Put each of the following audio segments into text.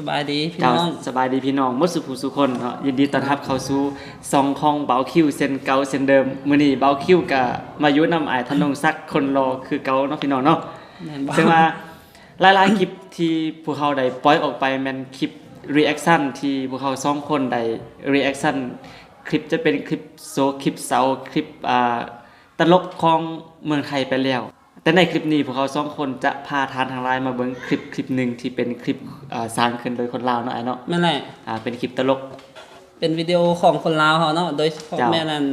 สบายดีพี่เจ้าน้องสบายดีพี่น้องหมดสุภูสุคนเนาะยินดีต้อนรับเข้าสู่ซองของเบาคิวเซนเก่าเซนเดิมมื้อนี้เบาคิวก็มาอยู่นำอ้ายธนงศักดิ์คนรอคือเก่าเนาะพี่น้องเนาะแม่นบ่ซึ่งว่าหลายๆคลิปที่พวกเขาได้ปล่อยออกไปแม่นคลิป reaction ที่พวกเขาสองคนได้ reaction คลิปจะเป็นคลิปโซคลิปเสาคลิปอ่าตลกของเมืองไทยไปแล้ว แต่ในคลิปนี้พวกเขาสองคนจะพาทานทางไลน์มาเบิ่งคลิปคลิปหนึ่งที่เป็นคลิปอ่าสร้างขึ้นโดยคนลาวเนาะไอ้เนาะแม่นแหละอ่าเป็นคลิปตลก เป็นวิดีโอของคนลาวเขาเนาะโดยเฉพาะเจ้า แม่นั่น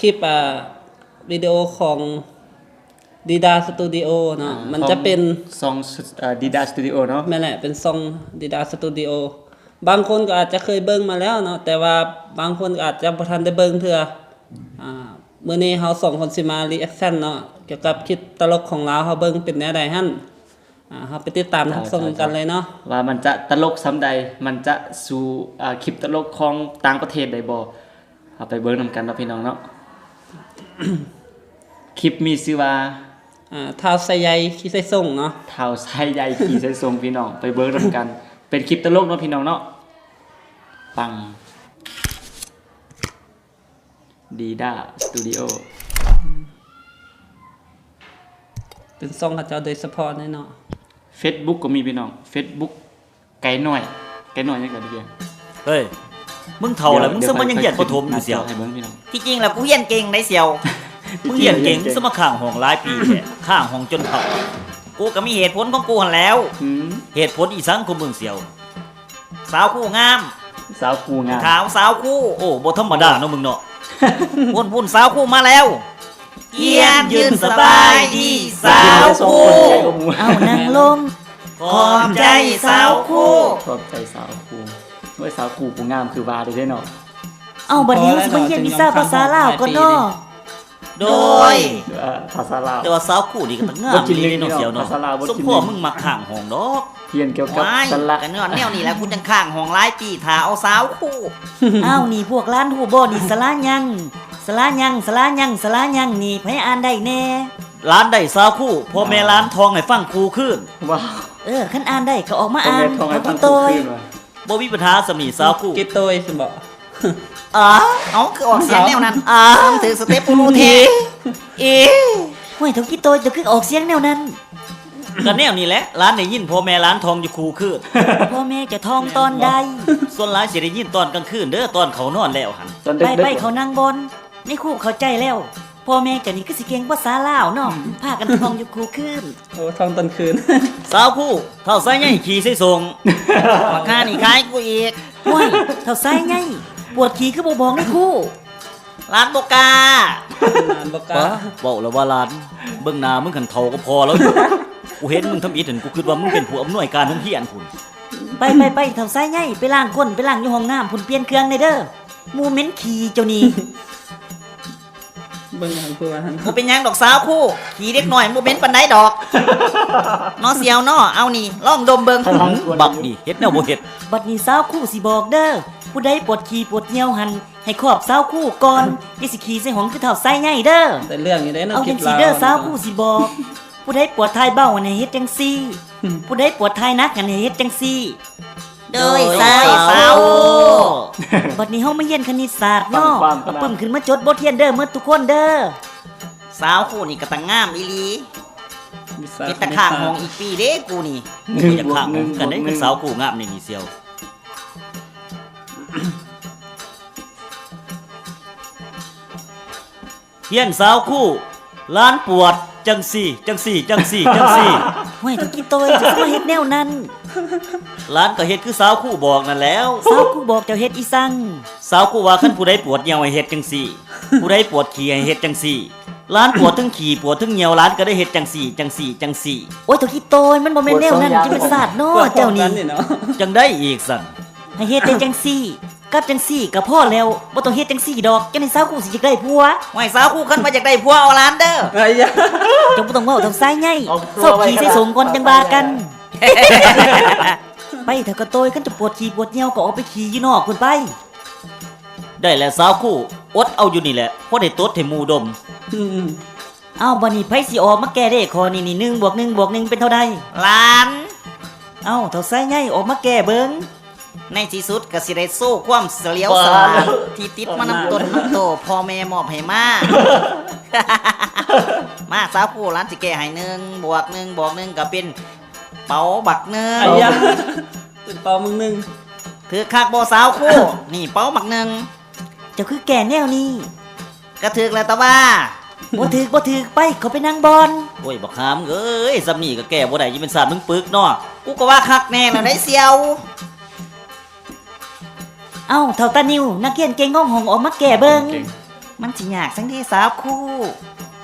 คลิปอ่าวิดีโอของดีดาสตูดิโอเนาะมันจะเป็น ซองดีดาสตูดิโอเนาะ แม่นแหละเป็นซองดีดาสตูดิโอบางคนก็อาจจะเคยเบิ่งมาแล้วเนาะแต่ว่าบางคนก็อาจจะบ่ทันได้เบิ่งเทื่ออ่ามื้อนี้เฮาสองคนสิมารีแอคชั่นเนาะเกี่ยวกับคลิปตลกของลาวเฮาเบิ่งเป็นแนวใดหั่นอ่าเฮาไปติดตามรับชมกันเลยเนาะว่ามันจะตลกซ้ำใดมันจะสู่อ่าคลิปตลกของต่างประเทศได้บ่เอาไปเบิ่งนำกันเนาะพี่น้องเนาะคลิปมีชื่อว่าอ่าท้าวไซใหญ่ขี้ไส้ส่งเนาะเท้าไส้ใหญ่ขี่ไส้ทรงพี่น้องไปเบิ่งนำกัน เป็นคลิปตลกเนาะพี่น้องเนาะปัง ดีด้าสตูดิโอเป็นซองเขาเจ้าโดยเฉพาะแน่เนาะ Facebook ก็มีพี่น้อง Facebook ไก่น้อย ไก่น้อยยังไงดีเดียวเฮ้ย มึงเท่าแล้วมึงสมันยังเหียนปฐมอยู่เสียว ให้เบิ่งพี่น้อง ที่จริงแล้วกูเฮียนเก่งได้เสียว มึงเหียนเก่งสมาข้างห้องหลายปีแท้ข้างห้องจนเฒ่า กูก็มีเหตุผลของกูหันแหล้ว อืมเหตุผลอีสังของมึงเสียว สาวคู่งาม สาวกูงาม ขาวสาวคู่ โอ้บ่ธรรมดาเนาะมึงเนาะ พุ่นพุ่นสาวคู่มาแล้วเยียนยืนสบายดีสาวคู่เอาเอานั่งลงขอบใจสาวคู่ขอบใจสาวกูเมื่อสาวกูกูงามคือวาได้เด้เนาะเอาบัดนี้สิมาเรียนวิชาภาษาลาวก่อนเนาะ โดยเอ่อภาษาลาว แต่ว่าสาวคู่นี่ก็ตั้งงามบ่กินดีเลยเนาะเสียวเนาะภาษาลาวบ่กินสมพ่อมึงมาข้างห้องดอกเรียนเกี่ยวกับว้ายสละกันเนื้อแนวนี่แหละคุณจังข้างห้องหลายปีถาเอาสาวคู่อ้าวนี่พวกร้านหูบ่นี่สลายังสลายังสลายังสลายังนี่ไผอ่านได้แน่ร้านได้สาวคู่พ่อแม่ร้านทองให้ฟังครูขึ้นว้าวเออคันอ่านได้ก็ออกมาพ่ออ่าแม่นทองให้เอาฟัที่งโตกูยขึ้นว่ะบ่มีปัญหาสมีสาวคู่กิตโตยสิบ อกอ๋อเอาคือออกเสียงแนวนั้นอ๋อถือสเต็ปปูรูเทเอ๊ห้วยเท่ากี่โตยจะคือออกเสียงแนวนั้นก็แนวนี้แหละร้านได้ยินพ่อแม่ร้านทองอยู่ครูขึ้นพ่อแม่จะทองตอนใดส่วนหลายสิได้ยินตอนกลางคืนเด้อตอนเขานอนแล้วหันตอนไปเด็กไปเขานั่งบนในครู่เข้าใจแล้วพ่อแม่เจะนี่คือสิเก่งภาษาลาวเนาะพากันทองอยู่ครูขึ้นโอ้ทองตอนคืนสาวคู่เท่าไส้ใหญ่ขี่ใส่ส่งราคานี่คล้ายกูอีกห้วยเท่าไส้ไง ปวดขี้คือบ่บอกในครู่ร้านโบกานานบกล้าบอกแล้วว่าหลานเบิ่งหน้ามึงขันเท่าก็พอแล้วกูเห็นมึงทำอีถึงกูคิดว่ามึงเป็นผู้อำนวยการทั้งเฮียนคุณไปไปไปเท่าไส้ไงไปล้างก้นไปล้างอยู่ห้องน้ำพุ่นเปลี่ยนเครื่องในเด้อหมูเหม็นขี้เจ้านี่ เบิ่งหันตัวหันกูเป็นหยังดอกสาวคู่ ขี่เด็กหน่อยมูเป็นปันไดดอกน้อเสียวน้อเอานี่ลองดมเบิงถ้าทางควรบักดิเฮ็ดแนวบ่เฮ็ดบัดนี้สาวคู่สิบอกเด้อผู้ใดปวดขี้ปวดเหี่ยวหัน ให้ขอบสาวคู่ก่อนอย่าสิขี้ใส่ห้องคือเท่าไส้ไงเด้อแต่เรื่องอยู่ได้เนาะเอาคลิจัปงสีลาวเด้อสาวคู่สิบอก ผู้ใดปวดท้ายเบ้าให้เฮ็ดจังซี่ ผู้ใดปวดท้ายนักให้เฮ็ดจังซี่ โดยสาวสาวบัดนี้เฮามาเรียนคณิตศาสตร์เนาะความเอาปึ้มขึ้นมาจดบทเรียนเด้อหมดทุกคนเด้อสาวคู่นี่ก็ตั้งงามอีหลีเป็นตะข้างห้องอีกปีเด้กูนี่หนึ่งอยากบวข้ากงหนึ่งกันได้บวคือหงสาวกูงามนี่นี่เซียว เฮียนสาวคู่ร้านปวดจังสี่ จังสี่ จังสี่ จังสี่ ห้วยทุกกี่โตยจะมาเฮ็ดแนวนั้นร้านก็เฮ็ดคือสาวคู่บอกนั่นแหล้ว สาวคู่บอกเจ้าเฮ็ดอีสังสาวคู่ว่าคันผู้ใดปวดเหี่ยวให้เฮ็ดจังสี่ ผู้ใดปวดขี้ให้เฮ็ดจังสี่ร้านปวดทั้งขี้ปวดทั้งเหี่ยวร้านก็ได้เฮ็ดจังสี่ จังสี่จังสี่โอ้ยทุกกี่โตยมันบ่แม่นแนวนั้นจะเป็นศาสตร์เนาะเจ้านี่เนาะจังได้อีกสั่นให้เฮ็ดแต่จังซี่ กับจังซี่ก็พอแล้วบ่ต้องเฮ็ดจังซี่ดอกจังได๋สาวคู่สิจะได้ผัวไว้สาวคู่ขึ้นมาจากได้ผัวเอาล้านเด้อ ไอ้ยะจงบ่ต้องเว้าทำซ้ายไงเอาตัวสอบไว้ขี่ใส่สงก่อนจังบากัน ไปเถอะกระโตยกันจะปวดขี่ปวดเหี่ยวก็ออกไปขี่อยู่นอกคุณไป ได้แล้วสาวคู่อดเอาอยู่นี่แหละเพราะได้ตดให้หมู่ดม อืมเอาบัดนี้ไผสิออกมาแก้เด้ข้อนี้นี่1บวก1บวก1เป็นเท่าใด ล้าน เอาเอ้าเท่าไส้ใหญ่ออกมาแก่เบิง ในที่สุดก็สิได้โซ่ความเสียวสลาดที่ติดมานำต้นน้ำโตพ่อแม่มอบให้มา มาสาวผู้ร้านสิแก้ให้หนึ่งบวกหนึ่งบวกหนึ่งก็เป็นเป๋าบักหนึ่งไอ้ยะเป็นเปามึงหนึงถือคักบ่สาวคู่ นี่เป๋าบักหนึ่งเจ้าคือแก่แนวนี้ก็ถือแล้วตะว่าบ่ถึกบ่ถึกไปเขาไปนั่งบอลโอ้ยบักหามเอ้ยซ้ำนี่ก็แก้บ่ได้ยิ่งเป็นสาดมึงปึกเนาะกูก็ว่าคักแน่แล้วได้เสียว เอ้าเท่าตานิว นักเรียนเก่งง้องหองออกมาแก่เบิงเก่งมันสิยากสังที่สาวคู่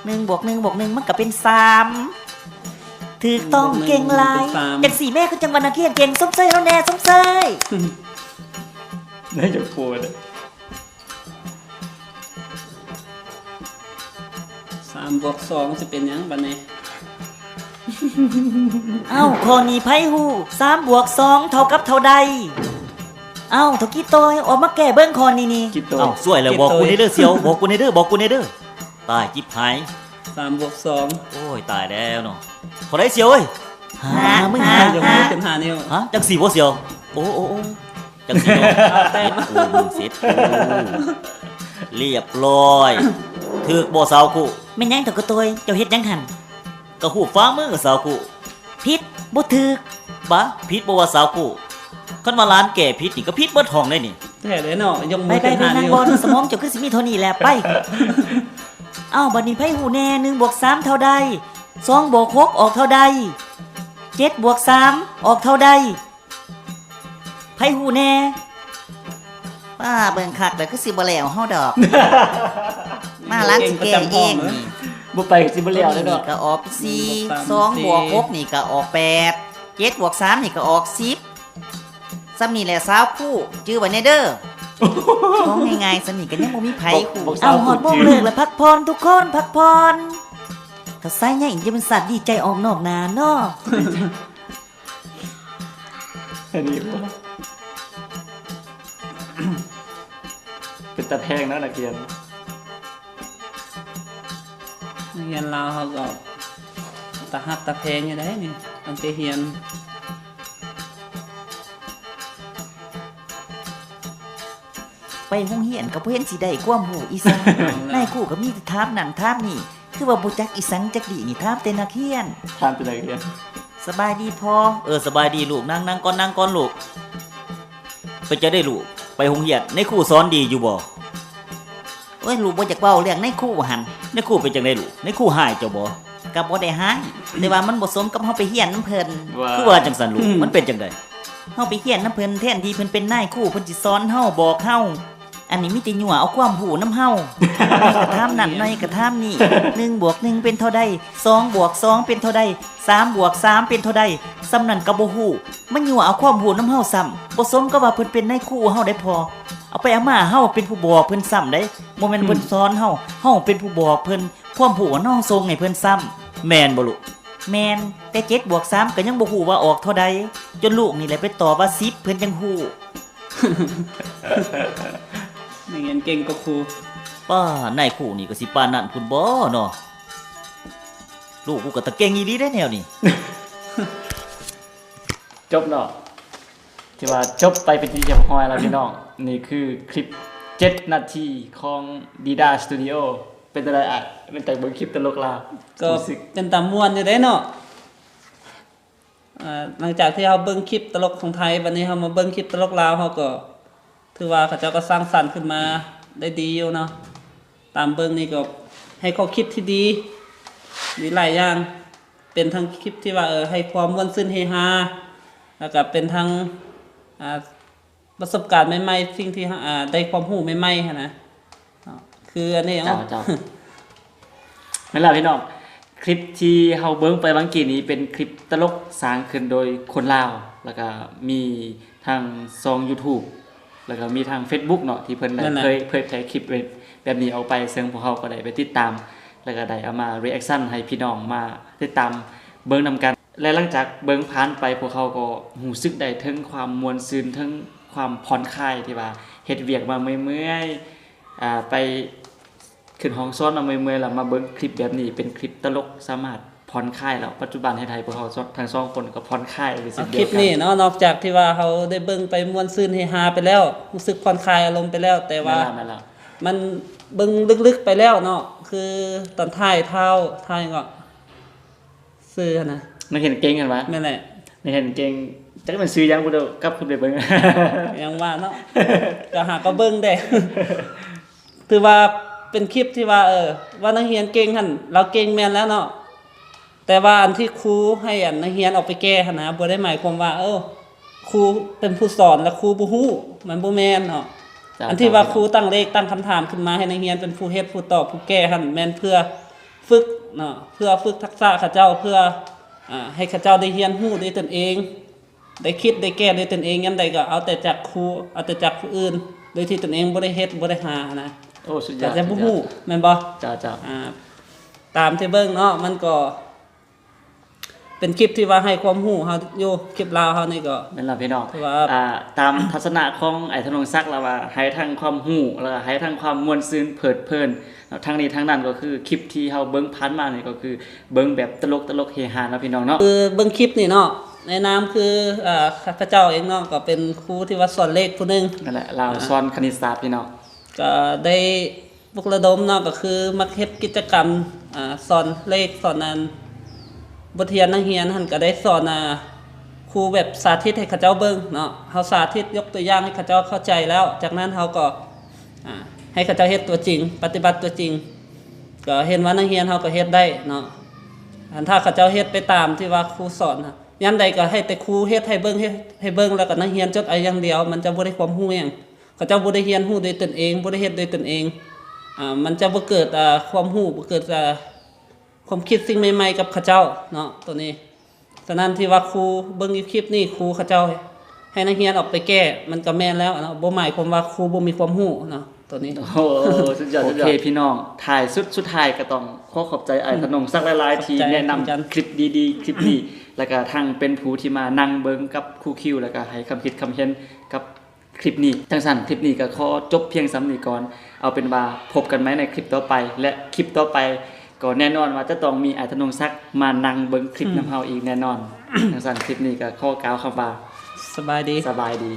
หนึ่งบวกหนึ่งบวกหนึ่งมันก็เป็นสามถูกต้องเก่งหลายจังสี่แม่คือจังวันนักเรียนเก่งสมเสยแล้วแน่สมเสยน่าจะปวดสามบวกสองจะเป็นหยังบัดนี้เอ้าข้อนี้ไผฮู้สามบวกสองเท่ากับเท่าใด เอ้าเท่ากี้โตยออกมาแก่เบิ้งข้อนี้นี่คิดตัวเอ้าสวยแล้วบอกกูในเด้อเสียวบอกกูในเด้อบอกกูในเด้อตายจิบหาย สามบวกสองโอ้ยตายแล้วเนาะพอได้เสียวเอ้ยหามึงหายกหามือขึ้นหานิ้วฮะจังสีบ่เสียว โอ้โอ้โอ้จังสีเนาะแต่งกูมึงเสร็จกูเรียบร้อยถึกบ่สาวกูแม่นยังเท่ากระโตยเจ้าเฮ็ดหยังหันก็หูฟ้ามือสาวกูพิษบ่ถึกบ้าพิษบ่ว่าสาวกู คันว่าร้านแก่พิษนี่ก็พิษเบิดห้องเลยนี่แต่เลยเนาะยกไปมือไปขึ้นไปหานั่งนิ้วบอลสมองเจ้าคือสิมีเท่านี้แหละไป เอ้าบัดนี้ไผฮู้แน่หนึ่งบวกสามเท่าใดสองบวกหกออกเท่าใดเจ็ดบวกสามออกเท่าใดไผฮู้แน่ป้าเบิ่งคักแล้วก็สิบ่แล้วเฮาดอก มาร้านสิแก้เองนี่บ่ไปสิบ่แล้วแล้วนี่เนาะก็ออกสี่สองบวกหกนี่ก็ออกแปดเจ็ดบวกสามนี่ก็ออกสิบ ซ้ำนี่แหละสาวคู่จื้อไว้ในเด้อของง่ายๆสนิทกันยังบ่มีไผคู่บอกเอาหอดโมงเลิกแล้วพักผ่อนทุกคนพักผ่อนถ้าไส้ใหญ่จะเป็นสัตว์ดีใจออกนอกนาเนาะอันนี้บ่เป็นตะแพงเนาะนักเรียนเรียนลาวเขาก็ตะหักตะเพงอยู่ได้นี่ตั้งแต่เรียน ไปห้องเฮียนก็บ่เห็นสิได้ความหูอีสัง นายคู่ก็มีแต่ถามนั่นถามนี่ คือว่าบ่จักอีสังจักดีนี่ถามแต่นักเรียน ทานเป็นนักเรียนสบายดีพอ เออสบายดีลูกนั่งนั่งก่อนนั่งก่อนลูกไปจะได้ลูกไปโรงเรียนในครูสอนดีอยู่บ่เอ้ยลูกบ่อยากเว้าเรื่องในคู่หันในครูเป็นจังไดลูกในครูหายเจ้าบ่ก็บ่ได้หายแต่ว่ามันบ่สมกับเฮาไปเฮียนน้ำเพิ่นว่าคือว่าจังสันลูกมันเป็นจังไดเฮาไปเฮียนน้ำเพิ่นแทนที่เพิ่นเป็นนายคู่เพิ่นสิสอนเฮาบอกเฮา อันนี้มีแต่ยั่วเอาความหูน้ำเฮากระทำนั่นในกระทำนี่หนึ่งบวกหนึ่งเป็นเท่าใดสองบวกสองเป็นเท่าใดสามบวกสามเป็นเท่าใดสำนั่นก็บ่ฮู้มันยั่วเอาความหูน้ำเฮาซ้ำบ่สมกับว่าเพิ่นเป็นในคู่เฮาได้พอ เอาไปเอามาเฮาเป็นผู้บอกเพิ่นซ้ำได้บ่แม่นเพิ่นสอนเฮาเฮาเป็นผู้บอกเพิ่นความหูน้องทรงให้เพิ่นซ้ำแมนบ่ลูกแมนแต่เจ็ดบวกสามก็ยังบ่ฮู้ว่าออกเท่าใดจนลูกนี่แหละไปตอบว่า10เพิ่นจังหู ฮู้เรียนเก่งก็ครูป้านายครูนี่ก็สิปานนั่นพุ่นบ่เนาะลูกกูก็ตะเก่งอีหลีได้แนวนี่ จบเนาะที่ว่าจบไปเป็นที่เรียบร้อยแล้วพี่น้อง นี่คือคลิป 7 นาทีของ Dida Studio เป็นอะไรอะเป็นแต่เบิ่งคลิปตลกลาวก็รู้สึกเป็นตามม่วนอยู่ได้เนาะอ่าหลังจากที่เราเบิ่งคลิปตลกของไทยวันนี้เรามาเบิ่งคลิปตลกลาวเขาก็ ถือว่าเขาเจ้าก็สร้างสรรค์ขึ้นมาได้ดีอยู่เนาะตามเบิ่งนี่ก็ให้ข้อคิดที่ดีมีหลายอย่างเป็นทั้งคลิปที่ว่าเออให้ความม่วนซื่นเฮฮาแล้วก็เป็นทั้งประสบการณ์ใหม่ๆสิ่งที่อ่าได้ความรู้ใหม่ๆนะคืออันนี้เนาะจ้านั่นแหละพี่น้องคลิปที่เฮาเบิ่งไปบางกีนี้เป็นคลิปตลกสร้างขึ้นโดยคนลาว แล้วก็มีทางซอง YouTube แล้วก็มีทาง Facebook เนาะที่เพิ่นได้นั่นน่ะ เคยเผยแพร่คลิปไว้แบบนี้เอาไปซึ่งพวกเขาก็ได้ไปติดตาม แล้วก็ได้เอามา reaction ให้พี่น้องมาติดตามเบิ่งนำกัน และหลังจากเบิ่งผ่านไปพวกเขาก็รู้สึกได้ถึงความมวลซึนถึงความผ่อนคลายที่ว่าเฮ็ดเวียกมาเมื่อยๆอ่าไป ขึ้นห้องซ้อนเอาเมื่อยๆแล้วมาเบิ่งคลิปแบบนี้เป็นคลิปตลกสามารถ ผ่อนผ่อนคลายแล้วปัจจุบันให้ไทยพวกเขาทั้งสองคนก็ผ่อนคลายไปสิ่เอางคเดีลิยวปกันนี้เนาะนอกจากที่ว่าเขาได้เบิ่งไปม่วนซื่นเฮฮาไปแล้วรู้สึกผ่อนคลายอารมณ์ไปแล้ว แต่ว่าแม่นแล้วมันเบิ่งลึกๆไปแล้วเนาะคือตอนท้ายเท้าท้ายก็ซื้อนะนักเห็นเก่งกันปะแม่นแหละนักเห็นเก่งจักมันซื้อยังบ่ได้กลับขึ้นไปเบิ่งยังว่าเนาะก็หาก็เบิ่งได้ถือว่าเป็นคลิปที่ว่าเออว่านักเรียนเก่งหั่นเราเก่งแม่นแล้วเนาะ แต่ว่าอันที่ครูให้อันนักเรียนออกไปแก้หั่นนะบ่ได้หมายความว่า เออครูเป็นผู้สอนแล้วครูบ่ฮู้มันบ่แม่นเนาะจ้ะอันที่ว่าครูตั้งเลขตั้งคำถามขึ้นมาให้นักเรียนเป็นผู้เฮ็ดผู้ตอบผู้แก้หั่นแม่นเพื่อฝึกเนาะเพื่อฝึกทักษะเขาเจ้าเพื่ออ่าให้เขาเจ้าได้เรียนรู้ด้วยตนเอง ได้คิดได้แก้ด้วยตนเองยันใดก็เอาแต่จากครูเอาแต่จากผู้อื่น โดยที่ตนเองบ่ได้เฮ็ดบ่ได้หานะโอ้สุดยก็อดจะบ่ฮู้แม่นบ่จ้าจ้าอ่าตามที่เบิ่งเนาะมันก็ เป็นคลิปที่ว่าให้ความรู้เฮาอยู่คลิปลาวเฮานี่ก็นั่นล่ะพี่น้องถือว่าอ่าตามทัศนะของไอ้ธนงศักดิ์แล้วว่าให้ทั้งความรู้แล้วก็ให้ทั้งความม่วนซื่นเพิดเพลินแล้วทั้งนี้ทั้งนั้นก็คือคลิปที่เฮาเบิ่งผ่านมานี่ก็คือเบิ่งแบบตลกตลกเฮฮาเนาะพี่น้องเนาะคือเบิ่งคลิปนี่เนาะในนามคืออ่าข้าพเจ้าเองเนาะก็เป็นครูที่ว่าสอนเลขผู้หนึงนั่นแหละเราสอนคณิตศาสตร์พี่น้องก็ได้ปลุกระดมเนาะก็คือมักเฮ็ดกิจกรรมอ่าสอนเลขสอนนัน บทเรียนนักเรียนหั่นก็ได้สอนอ่าครูแบบสาธิตให้เขาเจ้าเบิ่งเนาะเฮาสาธิตยกตัวอย่างให้เขาเจ้าเข้าใจแล้ว จากนั้นเฮาก็อ่าให้เขาเจ้าเฮ็ดตัวจริง ปฏิบัติตัวจริง ก็เห็นว่านักเรียนเฮาก็เฮ็ดได้เนาะอันถ้าเขาเจ้าเฮ็ดไปตามที่ว่าครูสอนนะยามใดก็ให้แต่ครูเฮ็ดให้เบิ่งเฮ็ดให้เบิ่งแล้วก็นักเรียนจดเอาอย่างเดียว มันจะบ่ได้ความรู้หยังเขาเจ้าบ่ได้เรียนรู้ด้วยตนเองบ่ได้เฮ็ดด้วยตนเองอ่ามันจะบ่เกิดอ่าความรู้บ่เกิดอ่า ความคิดสิ่งใหม่ๆกับเขาเจ้าเนาะตัวนี้ฉะนั้นที่ว่าครูเบิ่งอยู่คลิปนี้ครูเขาเจ้า ให้นักเรียนออกไปแก้มันก็แม่นแล้วเนาะบ่หมายความว่าครูบ่มีความรู้เนาะตัวนี้ โอ้โหสุดยอดโอเคพี่น้องถ่ายสุดสุดท้ายก็ต้องขอขอบใจไอ้ธนงศักดิ์หลายๆที่ขอบใจแนะนำอาจารย์ คลิปดีๆ คลิปนี้ แล้วก็ทั้งเป็นผู้ที่มานั่งเบิ่งกับครูคิวแล้วก็ให้คำคิดคำเห็นกับคลิปนี้จังสันคลิปนี้ก็ขอจบเพียงสำนี้ก่อนเอาเป็นว่าพบกันไหมในคลิปต่อไป และคลิปต่อไป ก็แน่นอนว่าจะต้องมีไอ้ธนงศักดิ์มานั่งเบิ่งคลิปน้ำเฮาอีกแน่นอนจังสันคลิปนี้ก็ขอกล่าวคำว่าสบายดีสบายดี